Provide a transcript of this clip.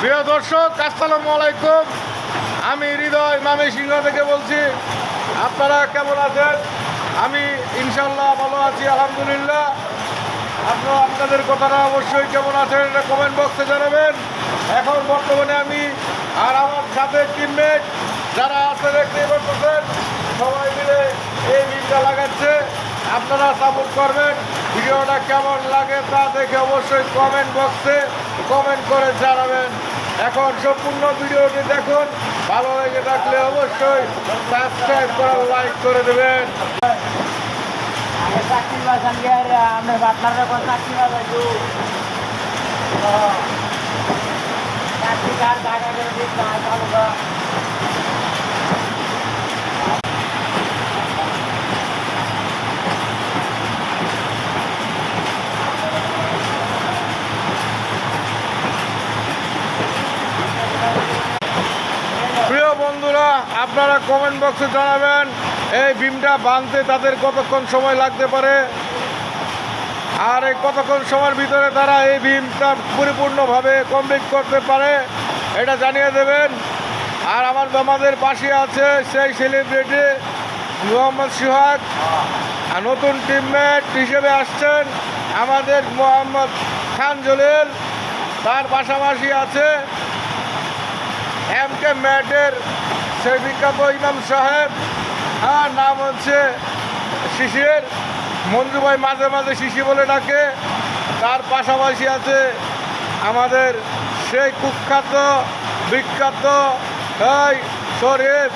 প্রিয় দর্শক, আসসালামু আলাইকুম। আমি হৃদয় মামি সিংহ থেকে বলছি, আপনারা কেমন আছেন? আমি ইনশাল্লাহ ভালো আছি, আলহামদুলিল্লাহ। আপনারা, আপনাদের কথাটা অবশ্যই কেমন আছেন এটা কমেন্ট বক্সে জানাবেন। এখন বর্তমানে আমি আর আমার সাথে টিমমেট যারা আছে দেখতে পাচ্ছেন সবাই মিলে এই ভিড়টা লাগাচ্ছে। আপনারা সাপোর্ট করবেন। ভিডিওটা কেমন লাগে তা দেখে অবশ্যই কমেন্ট বক্সে কমেন্ট করে জানাবেন। এখন সম্পূর্ণ ভিডিওটি দেখুন। ভালো লেগে থাকলে অবশ্যই সাবস্ক্রাইব করে লাইক করে দেবেন। চাকরি বাসান গিয়ে আমি আপনারা চাকরি বাজাইছো চাকরি কার কর প্রিয় বন্ধুরা আপনারা কমেন্ট বক্সে জানাবেন, এই বিমটা বাঁধতে তাদের কতক্ষণ সময় লাগতে পারে? আর এই কতক্ষণ সময়ের ভিতরে তারা এই বিমটা পরিপূর্ণভাবে কমপ্লিট করতে পারে, এটা জানিয়ে দেবেন। আর আমার আমাদের পাশে আছে সেই সেলিব্রিটি মোহাম্মদ আর নতুন টিমমেট হিসেবে আসছেন আমাদের মোহাম্মদ খান জলিল। তার পাশাপাশি আছে এম কে ম্যাটের সেই বিখ্যাত ইমাম সাহেব হ্যাঁ নাম হচ্ছে শিশির মঞ্জু ভাই মাঝে মাঝে শিশি বলে ডাকে। তার পাশাপাশি আছে আমাদের সেই কুখ্যাত, বিখ্যাত, এই শরীফ।